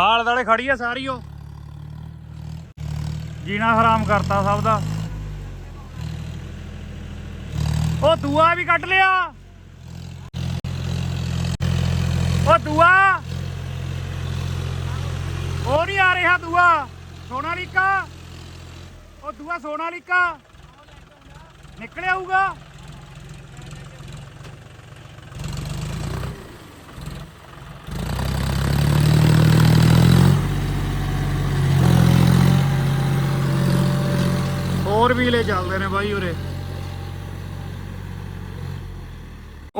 ਹਾਲ ਦਾਲੇ ਖੜੀ ਆ ਸਾਰੀ ਉਹ। ਜੀਣਾ ਹਰਾਮ ਕਰਤਾ ਸਭ ਦਾ। ਉਹ ਦੂਆ ਵੀ ਕੱਢ ਲਿਆ। ਉਹ ਦੂਆ। ਉਹ ਨਹੀਂ ਆ ਰਿਹਾ ਦੂਆ। ਸੋਨਾਲੀਕਾ। ਉਹ ਦੂਆ ਸੋਨਾਲੀਕਾ। ਨਿਕਲ ਆਊਗਾ। ਹੋਰ ਵੀ ਲੈ ਚੱਲਦੇ ਨੇ ਬਾਈ ਉਰੇ।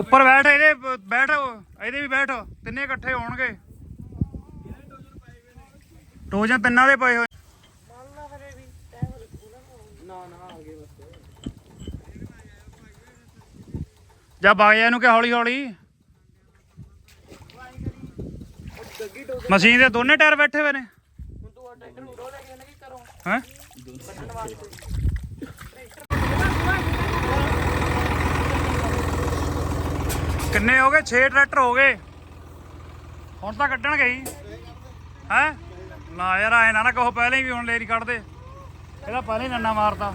ਉੱਪਰ ਬੈਠ ਇਹਦੇ ਬੈਠ ਇਹਦੇ ਵੀ ਬੈਠ ਤਿੰਨੇ ਇਕੱਠੇ ਹੋਣਗੇ। ਟੋਜਨ ਤਿੰਨਾਂ ਦੇ ਪਏ ਹੋਏ। ਜਾ ਬਾਇਆ ਇਹਨੂੰ ਕਿ ਹੌਲੀ ਹੌਲੀ ਮਸ਼ੀਨ ਦੇ ਦੋਨੇ ਟਾਇਰ ਬੈਠੇ ਹੋਏ ਨੇ। ਹੈ? ਕਿੰਨੇ ਹੋ ਗਏ? 6 ਟਰੈਕਟਰ ਹੋ ਗਏ। ਹੁਣ ਤਾਂ ਕੱਢਣਗੇ ਹੀ ਹੈ? ਨਾ ਯਾਰ ਐ ਨਾ ਨਾ ਕਹੋ, ਪਹਿਲਾਂ ਹੀ ਵੀ ਹੁਣ ਲੇਰੀ ਕੱਢਦੇ। ਇਹਦਾ ਪਹਿਲਾਂ ਹੀ ਨੰਨਾ ਮਾਰਦਾ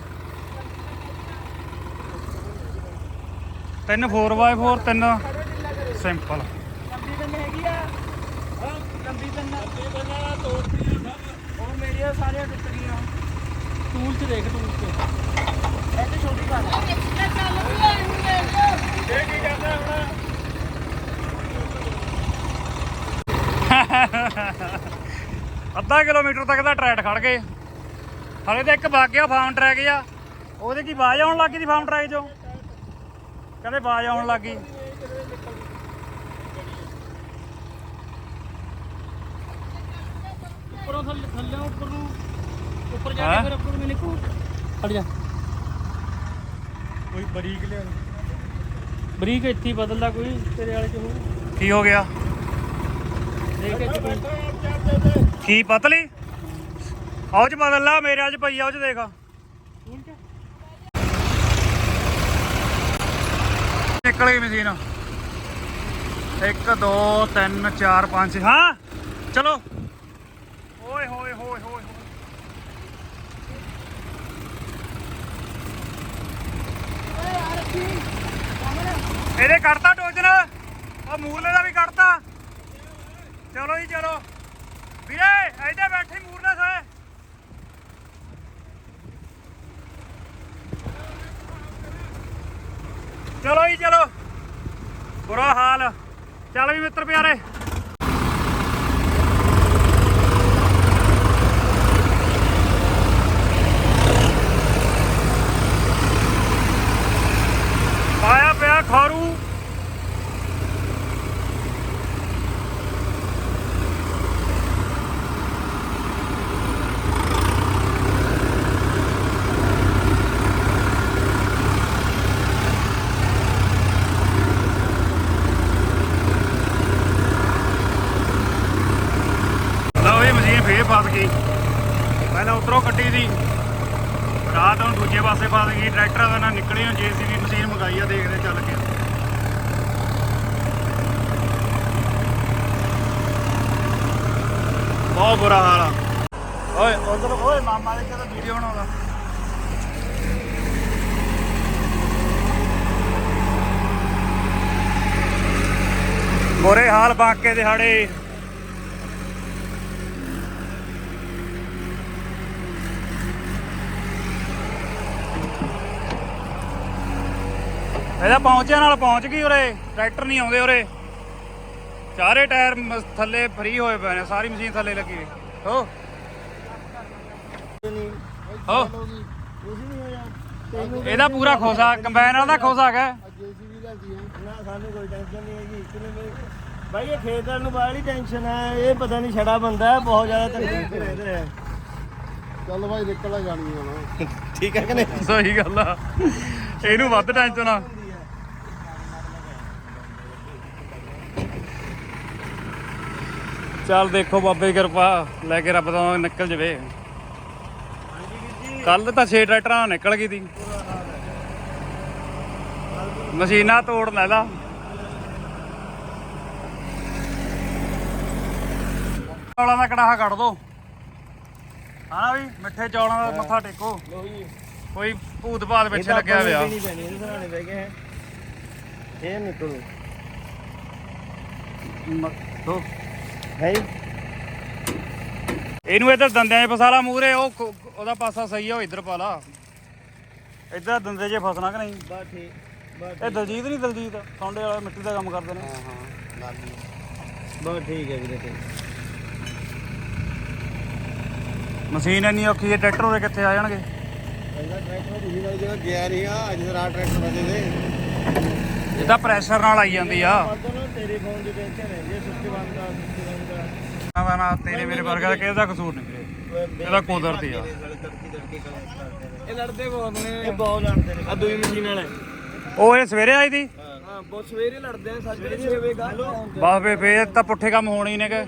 ਤਿੰਨ 4x4 ਤਿੰਨ ਸਿੰਪਲ ਲੰਬੀ ਤੰਨ ਹੈਗੀ ਆ, ਲੰਬੀ ਤੰਨ ਲੰਬੀ ਤੰਨ ਤੋੜਤੀ ਉਹ ਮੇਰੀਆਂ ਸਾਰੀਆਂ ਟੁੱਟ ਗਈਆਂ। ਟੂਲ 'ਚ ਦੇਖ ਟੂਲ 'ਚ ਇਹ ਤੇ ਛੋਟੀ ਗੱਲ ਹੈ। ਇਹ ਕੀ ਕਰਦਾ ਹੁਣ ਅੱਧਾ ਕਿਲੋਮੀਟਰ ਤੱਕ ਦਾ ਟਰੈਕ ਖੜ ਗਏ। ਹਲੇ ਤਾਂ ਇੱਕ ਵਗ ਗਿਆ ਫਾਰਮ ਟਰੈਕ ਆ ਉਹਦੇ ਕੀ ਆਵਾਜ਼ ਆਉਣ ਲੱਗੀ ਦੀ ਫਾਰਮ ਟਰੈਕ ਚੋਂ? ਕਹਿੰਦੇ ਆਵਾਜ਼ ਆਉਣ ਲੱਗੀ ਉੱਪਰੋਂ ਥੱਲੇ ਥੱਲੇ ਉੱਪਰ। ਨੂੰ ਉੱਪਰ ਜਾ ਹੈਂ? ਕੇ ਫਿਰ ਉੱਪਰ ਨੂੰ ਨਿਕੂ ਹਟ ਜਾ ਕੋਈ ਬਰੀਕ ਲਿਆ ਬਰੀਕ ਇੱਥੇ ਹੀ ਬਦਲਦਾ ਕੋਈ ਤੇਰੇ ਵਾਲੇ ਚ ਹੋ ਕੀ ਹੋ ਗਿਆ ਦੇਖ ਇੱਥੇ ਕੋਈ ਕੀ ਪਤਲੀ ਆਉ ਚ ਬਦਲ ਲਾ ਮੇਰੇ ਅੱਜ ਪਈ ਆ ਉਹ ਚ ਦੇਖ ਟੂਲ 'ਚ ਨਿਕਲ ਗਈ ਮਸ਼ੀਨ 1 2 3 4 5 ਹਾਂ ਚਲੋ ਓਏ ਹੋਏ ਹੋਏ ਹੋਏ ਹੋਏ। ਇਹਦੇ ਕੱਢਤਾ ਟੋਜਨ ਉਹ ਮੂਰਲੇ ਦਾ ਵੀ ਕੱਢਤਾ। ਚਲੋ ਜੀ, ਚਲੋ। ਵੀਰੇ ਇਹਦੇ ਬੈਠੇ ਮੂਰਲੇ ਸੋਏ ਚਲੋ ਜੀ, ਚਲੋ। ਬੁਰਾ ਹਾਲ। ਚੱਲ ਵੀ ਮਿੱਤਰ ਪਿਆਰੇ ਆਇਆ ਪਿਆ ਖਾਰੂ ਲਓ ਇਹ ਮਸ਼ੀਨ ਫੇਰ ਫਸ ਗਈ ਪਹਿਲਾਂ ਉਧਰੋਂ ਕੱਢੀ ਸੀ ਰਾਤ ਨੂੰ ਦੂਜੇ ਪਾਸੇ ਫਸ ਗਈ ਟਰੈਕਟਰ ਦਾ ਜੀਸੀਬੀ ਮਸ਼ੀਨ ਮੰਗਾਈ ਆ ਦੇਖਦੇ ਚੱਲ ਕੇ। ਬਹੁਤ ਬੁਰਾ ਹਾਲ ਆ। ਓਏ, ਉਧਰ, ਓਏ, ਮਾਮਾ ਦੇ ਕਿਤੇ ਵੀਡੀਓ ਬਣਾਉਂਦਾ। ਬੁਰੇ ਹਾਲ ਬਾਕੇ ਦਿਹਾੜੇ। ਇਹਦਾ ਪਹੁੰਚਿਆ ਨਾਲ ਪਹੁੰਚ ਗਈ ਉਰੇ ਟਰੈਕਟਰ ਨਹੀਂ ਆਉਂਦੇ ਉਰੇ। ਚਾਰੇ ਟਾਇਰ ਥੱਲੇ ਫਰੀ ਹੋਏ ਪਏ ਨੇ ਸਾਰੀ ਮਸ਼ੀਨ ਥੱਲੇ ਲੱਗੀ ਹੋਈ। ਹੋ। ਇਹਦਾ ਪੂਰਾ ਖੋਸਾ ਕੰਬਾਈਨ ਵਾਲਾ ਦਾ ਖੋਸਾ ਜੀਸੀਬੀ ਹੈ ਨਾ ਸਾਨੂੰ ਕੋਈ ਟੈਨਸ਼ਨ ਨਹੀਂ ਹੈਗੀ। ਇਤਨੇ ਮੇ ਭਾਈ ਇਹ ਖੇਤਾਂ ਨੂੰ ਬਾਹਲੀ ਟੈਨਸ਼ਨ ਹੈ ਇਹ ਪਤਾ ਨਹੀਂ ਛੜਾ ਬੰਦਾ ਹੈ ਬਹੁਤ ਜ਼ਿਆਦਾ ਤਕਲੀਫ ਚ ਰਹਿ ਰਿਹਾ ਹੈ। ਚੱਲ ਭਾਈ ਨਿਕਲ ਜਾਣੀ ਹੁਣ। ਠੀਕ ਹੈ ਕਿ ਨਹੀਂ? ਸਹੀ ਗੱਲ ਆ। ਇਹਨੂੰ ਵੱਧ ਟੈਨਸ਼ਨ ਆ। ਚੱਲ ਦੇਖੋ ਬਾਬੇ ਦੀ ਕਿਰਪਾ ਲੈ ਕੇ ਰੱਬ ਤੋਂ ਨਿਕਲ ਜਵੇ। ਕੱਲ ਤਾਂ 6 ਟਰੈਕਟਰਾਂ ਨਿਕਲ ਗਈ ਤੀ। ਮਸ਼ੀਨਾਂ ਤੋੜ ਲੈ ਲਾ। ਚੌਲਾਂ ਦਾ ਕੜਾਹਾ ਕੱਢ ਦੋ। ਹਾਂ ਵੀ ਮਿੱਠੇ ਚੌਲਾਂ ਦਾ ਮੱਥਾ ਟੇਕੋ। ਕੋਈ ਭੂਤ ਭਾਤ ਪਿੱਛੇ ਲੱਗਿਆ ਹੋਇਆ। ਇਹ ਨਿਕਲੋ। ਦੋ। ਹੈ ਇਹਨੂੰ ਇੱਧਰ ਦੰਦਿਆਂ 'ਚ ਫਸਾ ਲਾ ਮੂਰੇ ਉਹ ਕ- ਉਹਦਾ ਪਾਸਾ ਸਹੀ ਆ ਉਹ ਇੱਧਰ ਪਾ ਲਾ। ਇੱਧਰ ਦੰਦੇ 'ਚ ਫਸਣਾ ਕਿ ਨਹੀਂ? ਬਾ ਠੀਕ ਬਾ ਇਹ ਦਲਜੀਤ ਨਹੀਂ ਦਲਜੀਤ ਸੌਂਡੇ ਵਾਲੇ ਮਿੱਟੀ ਦਾ ਕੰਮ ਕਰਦੇ ਨੇ। ਹਾਂ ਹਾਂ ਲਾਲੀ ਬਾ ਠੀਕ ਹੈ ਵੀਰੇ ਮਸ਼ੀਨ ਇੰਨੀ ਔਖੀ ਹੈ ਟਰੈਕਟਰ ਉਹਦੇ ਕਿੱਥੇ ਆ ਜਾਣਗੇ? ਇਹਦਾ ਟਰੈਕਟਰ ਤੁਸੀਂ ਵਾਲੀ ਜਗ੍ਹਾ ਗਿਆ ਨਹੀਂ ਆ ਅੱਜ ਰਾਤ ਟਰੈਕਟਰ ਵਜੇ ਦੇ ਇਹ ਤਾਂ ਪ੍ਰੈਸ਼ਰ ਨਾਲ ਆਈ ਜਾਂਦੀ ਆ। ਤੇਰੇ ਫੋਨ ਦੀ ਟੈਨਸ਼ਨ ਹੈ ਜੇ ਸੁੱਚ ਬੰਦ ਸੁੱਚ ਬੰਦ ਆ। ਨਾ ਨਾ ਤੇਰੇ ਮੇਰੇ ਵਰਗਾ ਦਾ ਕਿਸੇ ਦਾ ਕਸੂਰ ਨਹੀਂ ਵੀਰੇ ਇਹਦਾ ਕੁਦਰਤੀ ਆ। ਇਹ ਲੜਦੇ ਬਹੁਤ ਨੇ। ਇਹ ਬਹੁਤ ਲੜਦੇ ਨੇ। ਆ ਦੂਈ ਮਸ਼ੀਨ ਵਾਲੇ। ਉਹ ਇਹ ਸਵੇਰੇ ਆਈ ਦੀ ਹਾਂ ਬਹੁਤ ਸਵੇਰੇ ਲੜਦੇ ਨੇ ਸਾਜਰੇ 6 ਵਜੇ ਗੱਲ ਬਸ ਫੇ ਫੇਰ ਤਾਂ ਪੁੱਠੇ ਕੰਮ ਹੋਣੇ ਹੀ ਨੇ ਕਿ?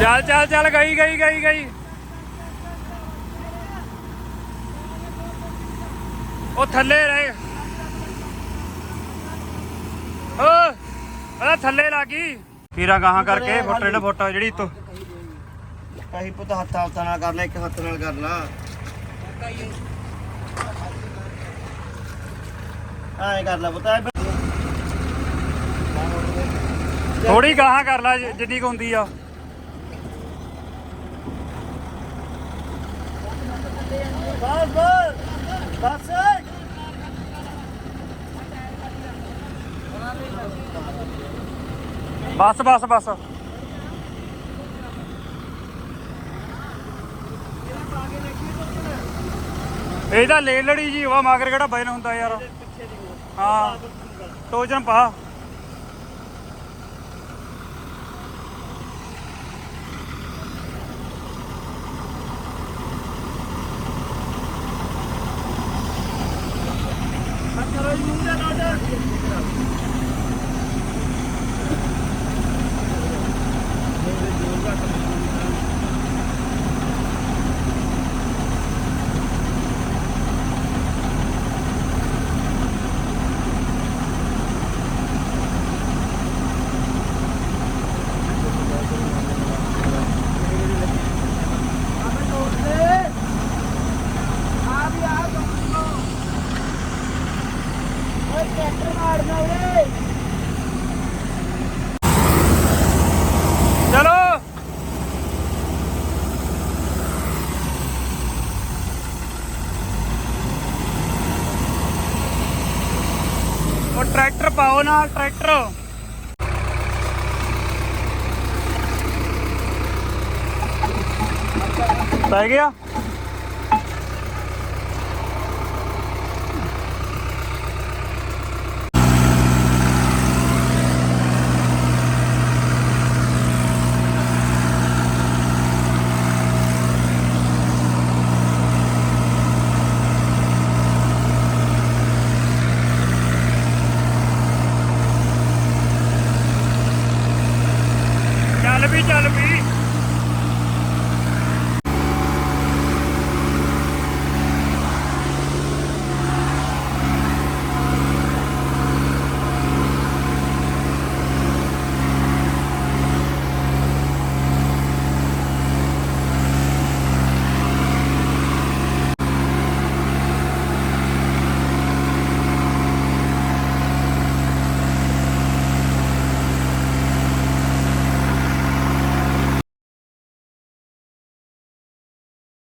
ਚੱਲ ਚੱਲ ਚੱਲ ਗਈ ਗਈ ਗਈ ਗਈ। ਉਹ ਥੱਲੇ ਰਹੇ। ਓ ਉਹ ਥੱਲੇ ਲੱਗੀ। ਕੀਰਾ ਗਾਹਾਂ ਕਰਕੇ ਫੁੱਟ ਡੇਢ ਫੁੱਟ ਜਿਹੜੀ ਤੋ ਕਾਹੀ ਪੁੱਤ ਹੱਥ ਹੱਥ ਨਾਲ ਕਰ ਲੈ ਇੱਕ ਹੱਥ ਨਾਲ ਕਰ ਲਾ। ਆਏ ਕਰ ਲੈ ਪੁੱਤ ਥੋੜੀ ਗਾਹਾਂ ਕਰ ਲੈ ਜਿੰਨੀ ਕੁ ਹੁੰਦੀ ਆ। ਬਸ ਬਸ। ਬਸ। ਬਸ ਬਸ ਬਸ। ਇਹਦਾ ਲੈ ਲੜੀ ਜੀ ਹਵਾ ਮਾਗਰ ਕਿਹੜਾ ਬਜਨ ਹੁੰਦਾ ਯਾਰ। ਹਾਂ। ਟੋਜਨ ਪਾ। ਚਲੋ ਉਹ ਟਰੈਕਟਰ ਪਾਓ ਨਾਲ ਟਰੈਕਟਰ ਪੈ ਗਿਆ ਚੱਲ ਵੀ ਚੱਲ ਵੀ।